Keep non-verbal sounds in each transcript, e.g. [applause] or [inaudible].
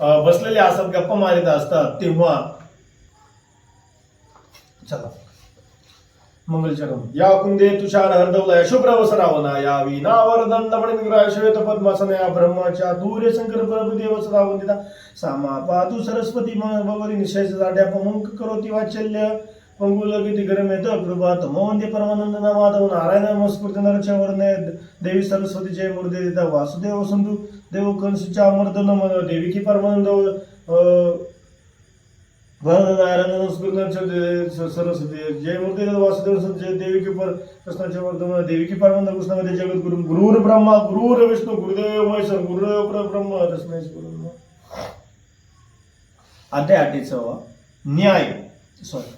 बसलेले असतात गप्पा मारित असतात तेव्हा चला. मंगलचरण. या कुंदे तुषार हरदवला शुभ्र वसरावना या विनावर दंडपणे विग्रह श्वेत पद्मासन या ब्रह्माच्या दूर शंकर प्रभुदेव सदा वंदिता सामा पातु सरस्वती भगवती निशेष जाड्या पमुंक करोती वाचल्य पंगुल गती गरमेत कृपा तमोवंदे परमानंद माधव नारायण नमस्कृती नरच्या वर्णे देवी सरस्वतीचे मूर्ती देता वासुदेव वसंतू देव कंसच्या मर्दन मन देविकी परमानंद अं, नारायण नमस्कृती सरस्वती जय मूर्ती वासुदेव वसंत जय देविकी पर कृष्णाच्या वर्धन देविकी परमानंद कृष्णामध्ये जगद्गुरु गुरुर ब्रह्मा गुरुर विष्णू गुरुदेव महेश्वर गुरुदेव परब्रह्म तस्मै श्री गुरु नमः. अध्याय अठ्ठेचावा न्याय सॉरी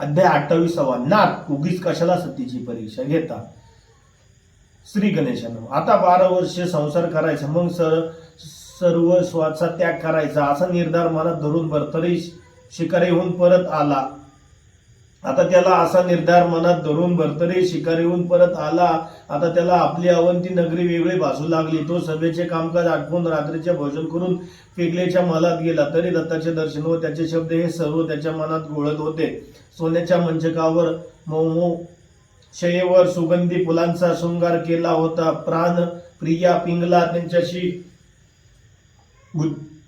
अध्याय अठ्ठावीसावा. नाथ उगीच कशाला सतीची परीक्षा घेता? श्री गणेशानं. आता बारा वर्ष संसार करायचा. मग सर सर्व स्वाचा त्याग करायचा. असा निर्धार मनात धरून भरतरी शिकारीहून परत आला. आता त्याला असा निर्धार मनात धरून भरतरी शिकारीहून परत आला. आता त्याला आपली अवंती नगरी वेगळी भासू लागली. तो सभेचे कामकाज आटपून रात्रीचे भोजन करून पिगलेच्या मलात गेला. तरी दत्ताचे दर्शन व त्याचे शब्द हे सर्व त्याच्या मनात घोळत होते. सोन्याच्या मंचकावर मऊ शयेवर सुगंधी फुलांचा शृंगार केला होता. प्राण प्रिया पिंगला त्यांच्याशी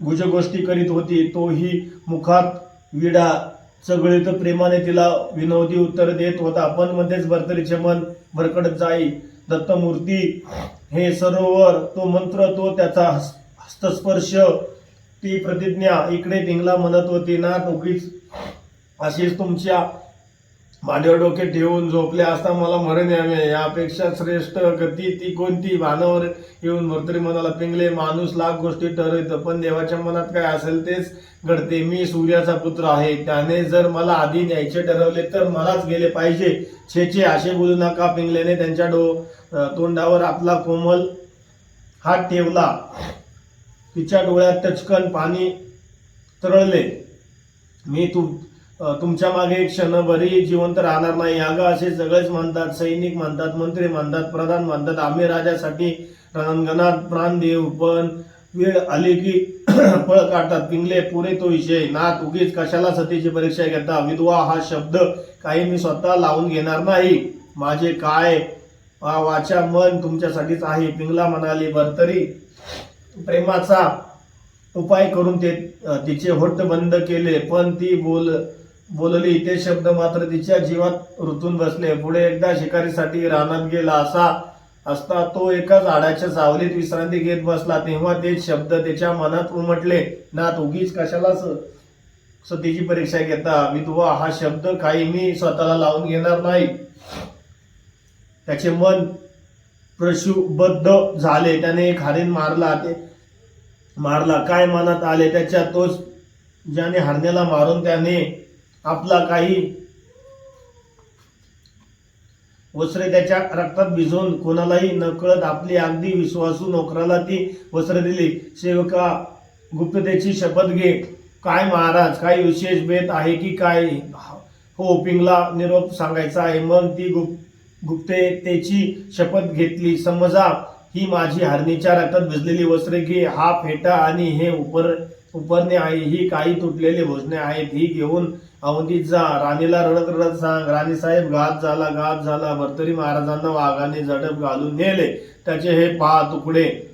गुजगोष्टी करीत होती. तोही मुखात विडा चगळीत प्रेमाने तिला विनोदी उत्तर देत होता. पण मध्येच भरतरीचे मन भरकडत जाई. दत्तमूर्ती हे सरोवर तो मंत्र तो त्याचा हस- हस्तस्पर्श ती प्रतिज्ञा इकडे तिंगला म्हणत होती ना उगीच अशीच तुमच्या माझ्यावर डोके ठेवून झोपले असता मला मरण यावे. यापेक्षा श्रेष्ठ गती ती कोणती? भानावर येऊन भरतरी मनाला पिंगले. माणूस लाख गोष्टी ठरवित पण देवाच्या मनात काय असेल तेच घडते. मी सूर्याचा पुत्र आहे. त्याने जर मला आधी न्यायचे ठरवले तर मलाच गेले पाहिजे. छेचे असे बोलू नका पिंगलेने. त्यांच्या डो तोंडावर आपला कोमल हात ठेवला. तिच्या डोळ्यात टचकन पाणी तरळले. मी तू तुमच्या मागे एक क्षणभरही जिवंत राहणार नाही. अगं असे सगळेच म्हणतात सैनिक म्हणतात मंत्री म्हणतात प्रधान म्हणतात आम्ही राजासाठी रणांगणात प्राण देऊ पण वेळ आली की [clears throat] पळ काढतात. पिंगले पुरे तो विषय. ना उगीच कशाला सतीची परीक्षा घेता? विधवा हा शब्द काही मी स्वतः लावून घेणार नाही. माझे काय? वा- वाचा मन तुमच्यासाठीच आहे. पिंगला म्हणाली भरतरी प्रेमाचा उपाय करून ते तिचे होट बंद केले पण ती बोल बोलली ते शब्द मात्र तिच्या जीवात रुतून बसले. पुढे एकदा शिकारीसाठी रानात गेला असा असता तो एका झाडाच्या सावलीत विश्रांती घेत बसला. तेव्हा तेच शब्द त्याच्या मनात उमटले. ना उगीच कशाला स- सतीची परीक्षा घेता? विधवा हा शब्द काही मी स्वतःला लावून घेणार नाही. त्याचे मन प्रशुबद्ध झाले. त्याने एक हरिण मारला. ते मारला. काय मनात आले त्याच्या? तोच ज्याने हरण्याला मारून त्याने आपला काही वस्त्रे त्याच्या रक्तात भिजवून कोणालाही नकळत आपली अगदी विश्वासू नोकराला ती वस्त्र दिली. सेवका गुप्ततेची शपथ घे. काय महाराज काही विशेष भेद आहे की काय? हो पिंगला निरोप सांगायचा आहे. मग ती गुप गुप्ततेची शपथ घेतली. समजा ही माझी हरणीच्या रक्तात भिजलेली वस्त्रे घे. हा फेटा आणि हे उपर उपरणे आहे. ही काही तुटलेली भोजने आहेत. ही घेऊन अवधीत जा राणीला रडत रडत सांग. राणी साहेब घात झाला घात झाला. भरतरी महाराजांना वाघाने झडप घालून नेले. त्याचे हे पहा तुकडे.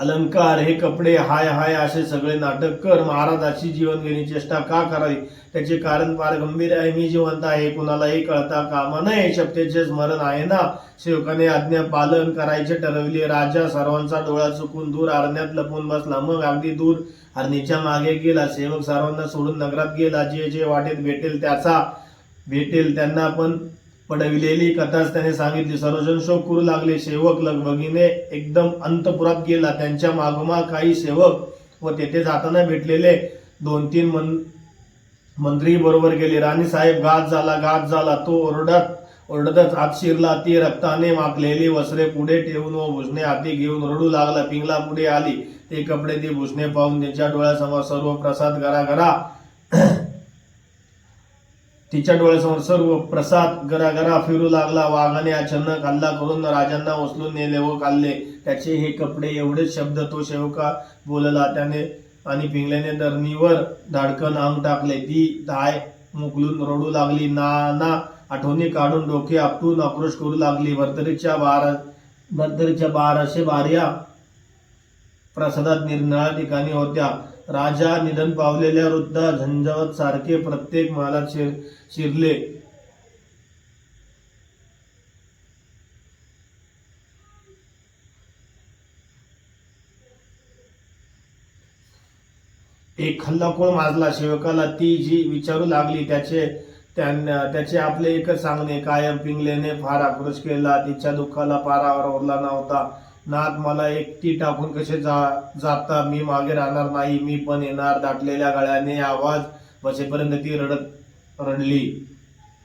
अलंकार हे कपडे हाय हाय असे सगळे नाटक कर. महाराजाची जीवन घेणे चेष्टा का करावी? त्याचे कारण फार गंभीर आहे. मी जिवंत आहे. कुणालाही कळता कामा नये. शब्देचे स्मरण आहे ना? सेवकाने आज्ञा पालन करायचे ठरवले. राजा सर्वांचा डोळा चुकून दूर अरण्यात लपून बसला. मग अगदी दूर हरणीच्या मागे गेला. सेवक सर्वांना सोडून नगरात गेला. जे जे वाटेत भेटेल त्याचा भेटेल त्यांना पण पडविलेली कथाच त्याने सांगितली. सर्वजण शोक करू लागले. सेवक लगबगीने एकदम अंतपुरात गेला. त्यांच्या मागोमाग काही सेवक व तेथे जाताना भेटलेले दोन तीन मन मंत्री बरोबर गेले. राणी साहेब घात झाला घात झाला. तो ओरडत ओरडतच आत शिरला. ती रक्ताने माखलेली वस्त्रे पुढे ठेवून व भुसणे हाती घेऊन रडू लागला. पिंगला पुढे आली. ते कपडे ती भुसणे पाहून त्यांच्या डोळ्यासमोर सर्व प्रसाद घरा घरा तिच्या डोळ्यासमोर सर्व प्रसाद गरागरा फिरू लागला. वाघाने अचानक हल्ला करून राजांना उचलून नेले व खाल्ले त्याचे हे कपडे एवढेच शब्द तो शेवका बोलला. त्याने आणि पिंगल्याने धरणीवर धाडकन अंग टाकले. ती धाय मुकलून रडू लागली. नाना आठवणी काढून डोके आपटून आक्रोश करू लागली. भरतरीच्या बारा भरतरीच्या बाराशे बार्या प्रसादात निरनिळ्या ठिकाणी होत्या. राजा निधन पावलेल्या वृद्ध झंझावत सारखे प्रत्येक मालात शिर शिरले. एक हल्लाखोळ माजला. शेवकाला ती जी विचारू लागली त्याचे त्यांना त्याचे आपले एकच सांगणे कायम पिंगलेने फार आक्रोश केला. तिच्या दुःखाला पारावर ओरला नव्हता. नाद मला एकटी टाकून कसे जा जाता? मी मागे राहणार नाही मी पण येणार. दाटलेल्या गळ्याने आवाज बसेपर्यंत ती रडत रडली.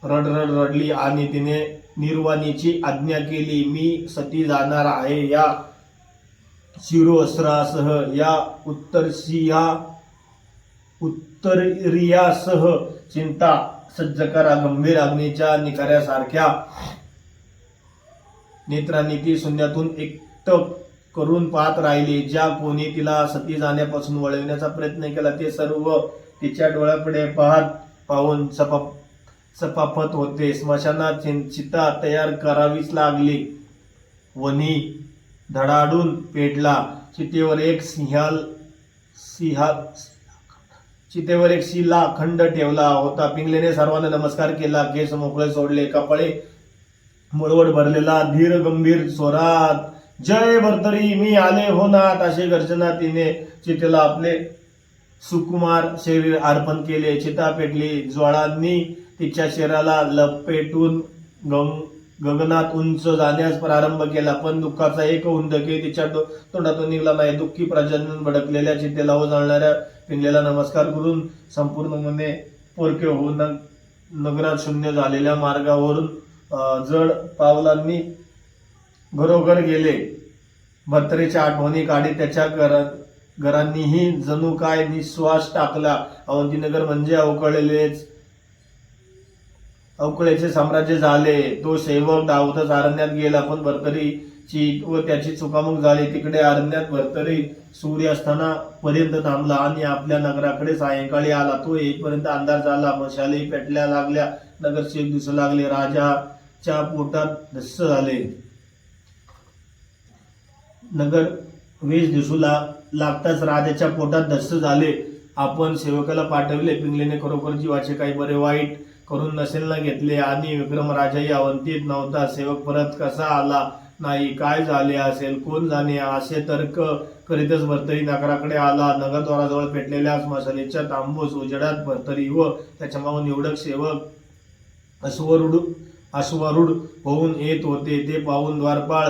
रड रड रडली आणि तिने निर्वाणीची आज्ञा केली मी सती जाणार आहे या शिरोअस्त्रासह या उत्तरसिया उत्तरियासह. चिंता सज्ज करा गंभीर अग्नीच्या निखाऱ्यासारख्या नेत्रांनी ती शून्यातून तप करून पाहत राहिली. ज्या कोणी तिला सती जाण्यापासून वळविण्याचा प्रयत्न केला ते सर्व तिच्या डोळ्यापुढे पाहत पाहून सपा सपाफत होते. स्मशानात चिता तयार करावीच लागली. वनी धडाडून पेटला. चितेवर एक सिंहाल सिंहा चितेवर एक शिला खंड ठेवला होता. पिंगलेने सर्वांना नमस्कार केला. केस मोकळे सोडले. कपडे मुळवट भरलेला. धीर गंभीर स्वरात जय भरतरी मी आले हो नात असे गर्जना तिने चितेला आपले सुकुमार शरीर अर्पण केले चिता पेटली ज्वाळांनी तिच्या शरीराला लपेटून गंग गगनात उंच जाण्यास प्रारंभ केला. पण दुःखाचा एक उंदके तिच्या तोंडातून निघला नाही. दुःखी प्रजनन भडकलेल्या चितेला व जळणाऱ्या पिंगलेला नमस्कार करून संपूर्णपणे पोरके होऊन नगरात शून्य झालेल्या मार्गावरून जड पावलांनी घरोघर गेले. भर्तरीच्या आठवणी काढी त्याच्या घर घरांनीही जणू काय निश्वास टाकला. अवंतीनगर म्हणजे अवकळलेलेच अवकळेचे साम्राज्य झाले. तो सेवक दावतच अरण्यात गेला पण भरतरीची व त्याची चुकामुक झाली. तिकडे अरण्यात भरतरी सूर्यास्ताना पर्यंत थांबला आणि आपल्या नगराकडे सायंकाळी आला. तो येईपर्यंत अंधार झाला. मशाली पेटल्या लागल्या. नगरसेवक दिसू लागले. राजाच्या पोटात धस्स झाले. नगर वेश दिसू ला- लागताच राजाच्या पोटात दस्त झाले. आपण सेवकाला पाठवले. पिंगलेने खरोखर जीवाचे काही बरे वाईट करून नसेल ना घेतले. आणि विक्रम राजाही अवंतीत नव्हता. सेवक परत कसा आला? नाही काय झाले असेल? कोण जाणे? असे तर्क करीतच भरतरी नगराकडे आला. नगरद्वाराजवळ पेटलेल्या मसालेच्या तांबूस उजेडात भरतरी व त्याच्या मागून निवडक सेवक अश्वरूढ अश्वरूढ होऊन येत होते. ते पाहून द्वारपाळ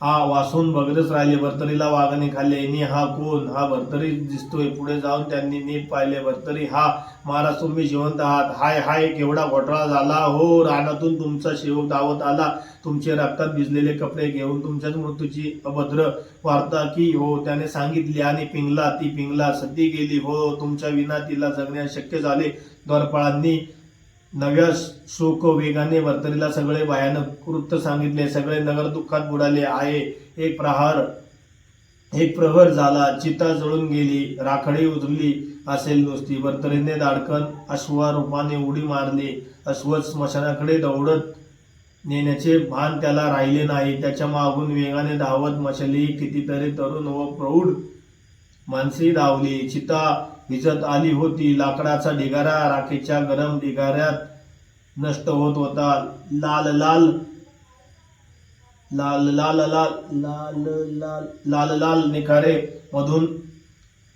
हा वासून बघतच राहिले भरतरीला वाघाने खाल्ले. नी हा कोण? हा भरतरी दिसतोय. पुढे जाऊन त्यांनी नीट पाहिले. भरतरी हा महाराज तुम्ही जिवंत आहात. हाय हाय केवढा घोटाळा झाला? हो रानातून तुमचा शेवक धावत आला. तुमचे रक्तात भिजलेले कपडे घेऊन तुमच्याच मृत्यूची अभद्र वार्ता की हो त्याने सांगितली आणि पिंगला ती पिंगला सती गेली. हो तुमच्या विना तिला जगण्यास शक्य झाले. द्वारपाळांनी नव्या शोक वेगाने भरतरीला सगळे भयानक वृत्त सांगितले सगळे नगर दुःखात बुडाले. आहे एक प्रहार एक प्रहर झाला. चिता जळून गेली राखडी उधरली असेल नुसती. वर्तरीने दाडकन अश्वारूपाने उडी मारली. अश्व स्मशानाकडे दौडत नेण्याचे भान त्याला राहिले नाही. त्याच्या मागून वेगाने धावत मशली कितीतरी तरुण व प्रौढ माणसे धावली. चिता भिजत आली होती. लाकडाचा ढिगारा राखेच्या गरम ढिगाऱ्यात नष्ट होत होता. लाल लाल लाल लाल लाल लाल लाल लाल लाल निखारे मधून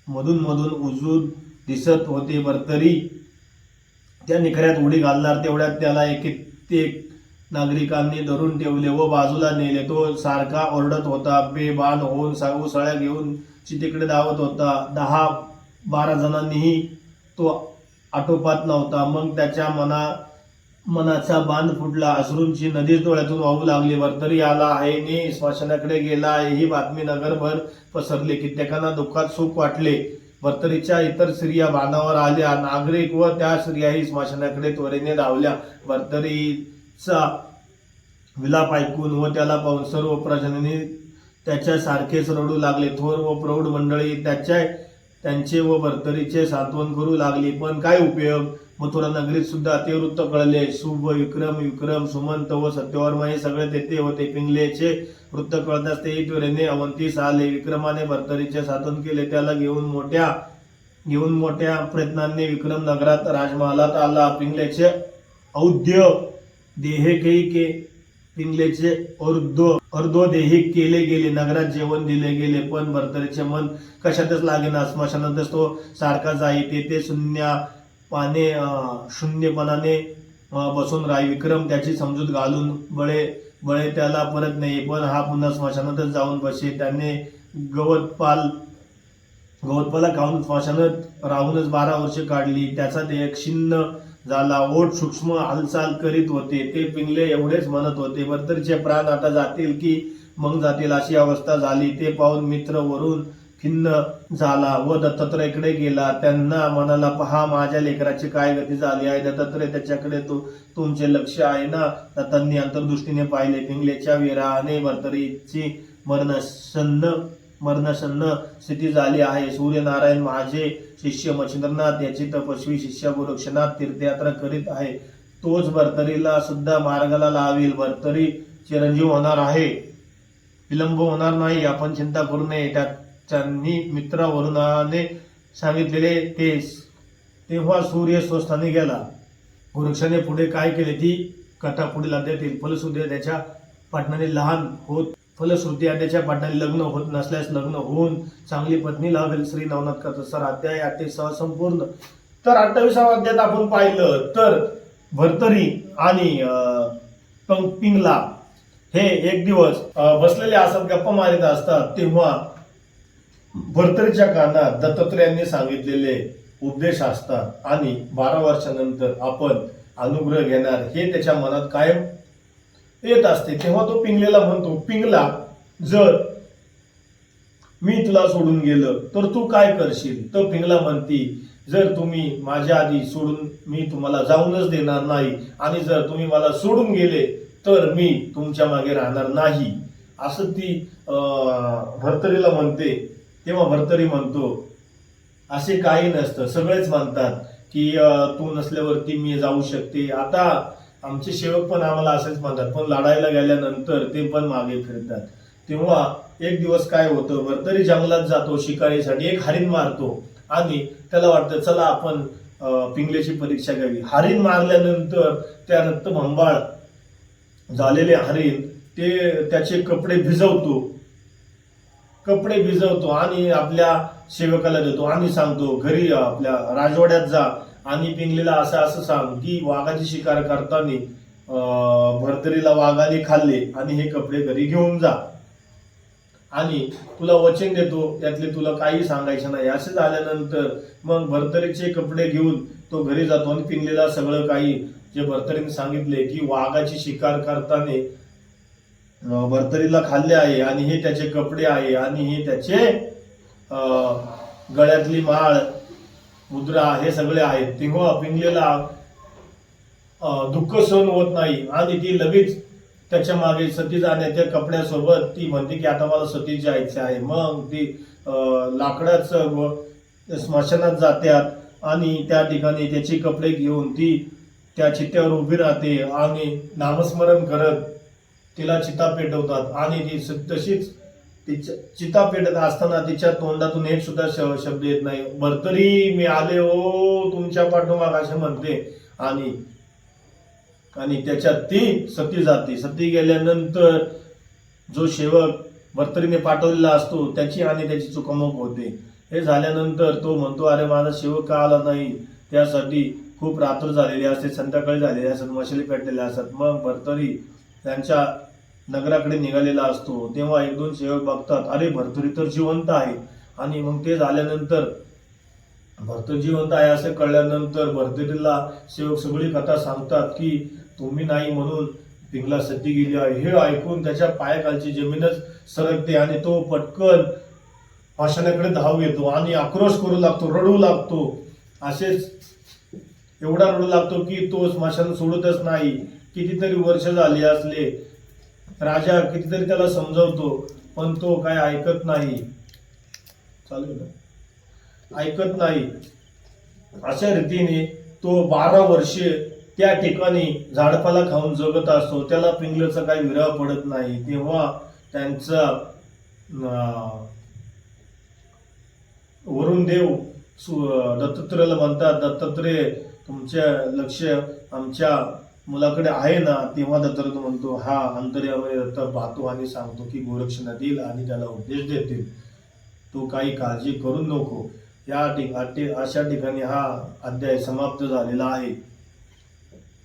मधून मधून उजून दिसत होते बरतरी. त्या निखऱ्यात उडी घालणार तेवढ्यात त्याला एक नागरिकांनी धरून ठेवले व बाजूला नेले. तो सारखा ओरडत होता. बेबान होऊन सागू सळ्या घेऊन चितेकडे धावत होता. दहा बारा जणांनीही तो आटोपात नव्हता. मग त्याच्या मना मनाचा बांध फुटला. अश्रूंची नदी डोळ्यातून वाहू लागली. वर्तरी आला आहे ने स्मशानाकडे गेला आहे. ही बातमी नगरभर पसरली. कित्येकांना दुःखात सुख वाटले. वर्तरीच्या इतर स्त्रिया बांधावर आल्या. नागरिक व त्या स्त्रियाही स्मशानाकडे त्वरेने धावल्या. वर्तरीचा विलाप ऐकून व त्याला पाहून सर्व प्रजनने त्याच्यासारखेच रडू लागले. थोर व प्रौढ मंडळी त्याच्या त्यांचे व भर्तरीचे सांत्वन करू लागली. पण काय उपयोग? मथुरा नगरीत सुद्धा ते वृत्त कळले. शुभ विक्रम विक्रम सुमंत व सत्यवर्मा हे सगळे तेथे होते. पिंगलेचे वृत्त कळताच ते त्वरेने अवंतीस आले. विक्रमाने भर्तरीचे साधन केले. त्याला घेऊन मोठ्या घेऊन मोठ्या प्रयत्नांनी विक्रम नगरात राजमहालात आला. पिंगलेचे औद्य देहे के पिंगलेचे अर्धो अर्धोदेही केले गेले नगरात जेवण दिले गेले पण भरतरीचे मन कशातच लागेना स्मशानातच तो सारखा जाई तेथे शून्य पाने शून्यपणाने बसून राही. विक्रम त्याची समजूत घालून बळे बळे त्याला परत नाही पण हा पुन्हा स्मशानातच जाऊन बसे. त्याने गवतपाल गवतपाला खाऊन स्मशानात राहूनच बारा वर्षे काढली. त्याचा ते क्षिन्न झाला ओठ सूक्ष्म हालचाल करीत होते ते पिंगले एवढेच म्हणत होते. बर्तरीचे प्राण आता जातील की मग जातील अशी अवस्था झाली. ते पाहून मित्र वरून खिन्न झाला व दत्तात्रयाकडे गेला. त्यांना म्हणाला पहा माझ्या लेकराची काय गती झाली आहे? दत्तात्रय त्याच्याकडे तू तुमचे लक्ष आहे ना? दत्तांनी अंतर्दृष्टीने पाहिले पिंगलेच्या विराने भर्तरीची मरणसन्न मरणसन्न स्थिती झाली आहे. सूर्यनारायण माझे शिष्य मच्छिंद्रनाथ याची तपस्वी शिष्य गोरक्षनाथ तीर्थयात्रा करीत आहे. तोच भरतरीला सुद्धा मार्गाला लावेल. भरतरी चिरंजीव होणार आहे. विलंब होणार नाही. आपण चिंता करू नये. त्यांनी मित्र वरुणाने सांगितलेले ते तेव्हा सूर्य स्वस्थानी गेला. गोरक्षाने पुढे काय केले? ती कथा पुढील अध्यायात येईल. त्याच्या पाटणाने लहान होत फलश्रुती त्याच्या पाठाने लग्न होत नसल्यास लग्न होऊन चांगली पत्नी लावेल श्री नवनाथ कथा सर अध्याय सह संपूर्ण. तर अठ्ठावीसावा अध्यायात आपण पाहिलं. तर भरतरी आणि पिंगला हे एक दिवस बसलेले असत गप्पा मारित असतात. तेव्हा भरतरीच्या कानात दत्तात्रयांनी सांगितलेले उपदेश असतात. आणि बारा वर्षानंतर आपण अनुग्रह घेणार. हे त्याच्या मनात कायम येत असते. तेव्हा तो पिंगलेला म्हणतो पिंगला जर मी तुला सोडून गेलं तर तू काय करशील? तर पिंगला म्हणती जर तुम्ही माझ्या आधी सोडून मी तुम्हाला जाऊनच देणार नाही आणि जर तुम्ही मला सोडून गेले तर मी तुमच्या मागे राहणार नाही. असं ती भरतरीला भर्तरीला म्हणते. तेव्हा भर्तरी म्हणतो असे काही नसतं. सगळेच म्हणतात की तू नसल्यावरती मी जाऊ शकते. आता आमचे सेवक पण आम्हाला असेच म्हणतात पण लढायला गेल्यानंतर ते पण मागे फिरतात. तेव्हा एक दिवस काय होतं वर्तरी जंगलात जातो शिकारीसाठी एक हरिण मारतो आणि त्याला वाटतं चला आपण पिंगलेची परीक्षा घ्यावी. हरिण मारल्यानंतर त्या रक्तभंबाळ झालेले हरिण ते त्याचे कपडे भिजवतो. कपडे भिजवतो आणि आपल्या सेवकाला देतो आणि सांगतो घरी आपल्या राजवाड्यात जा. आणि पिंगलीला असं असं सांग की वाघाची शिकार करताना भरतरीला वाघाने खाल्ले आणि हे कपडे घरी घेऊन जा. आणि तुला वचन देतो त्यातले तुला काही सांगायचं नाही. असं झाल्यानंतर मग भरतरीचे कपडे घेऊन तो घरी जातो आणि पिंगलीला सगळं काही जे भरतरीने सांगितले की वाघाची शिकार करताना भरतरीला खाल्ले आहे आणि हे त्याचे कपडे आहे आणि हे त्याचे गळ्यातली माळ मुद्रा हे सगळे आहेत. तेव्हा पिंगलेला दुःख सहन होत नाही. आणि ती लगेच त्याच्यामागे सती जाण्याच्या कपड्यासोबत ती म्हणते की आता मला सती जायचं आहे. मग ती लाकडाचं व स्मशानात जात्यात आणि त्या ठिकाणी त्याचे कपडे घेऊन ती त्या चित्त्यावर उभी राहते आणि नामस्मरण करत तिला चिता पेटवतात. आणि ती स- तशीच तिच्या चिता पेटत असताना तिच्या तोंडातून एक सुद्धा शब्द येत नाही. भरतरी मी आले हो तुमच्या पाठोमाग असे म्हणते. आणि आणि त्याच्यात ती सती जाते. सती गेल्यानंतर जो सेवक भर्तरीने पाठवलेला असतो त्याची आणि त्याची चुकामुक होते. हे झाल्यानंतर तो म्हणतो अरे माझा सेवक का आला नाही? त्यासाठी खूप रात्र झालेली असते संध्याकाळी झालेली असतात मशाली पेटलेल्या असतात. मग भरतरी त्यांच्या नगराकडे निघालेला असतो तेव्हा एक दोन सेवक बघतात अरे भरतरी तर जिवंत आहे. आणि मग ते झाल्यानंतर भरत जिवंत आहे असं कळल्यानंतर भरतरीला सेवक सगळी कथा सांगतात की तुम्ही नाही म्हणून पिंगला सती गेली आहे. हे ऐकून त्याच्या पायाखालची जमीनच सरकते आणि तो पटकन पाषाणाकडे धाव येतो आणि आक्रोश करू लागतो रडू लागतो. असेच एवढा रडू लागतो की तो स्मशान सोडतच नाही. कितीतरी वर्ष झाली असले राजा कितीतरी त्याला समजवतो पण तो काय ऐकत नाही. चालू ना? ऐकत नाही. अशा रीतीने तो बारा वर्षे त्या ठिकाणी झाडपाला खाऊन जगत असतो. त्याला पिंगलचा काही विराव पडत नाही. तेव्हा त्यांचा वरुण देव सु- दत्तात्रेयाला म्हणतात दत्तात्रेय तुमच्या लक्ष आमच्या मुलाकडे आहे ना तेव्हा दत्तरथ म्हणतो हा अंतर्यामध्ये दत्त पाहतो आणि सांगतो की गोरक्षणा देईल आणि त्याला उपदेश देतील तो काही काळजी करू नको. या ठिकाणी अशा ठिकाणी हा अध्याय समाप्त झालेला आहे.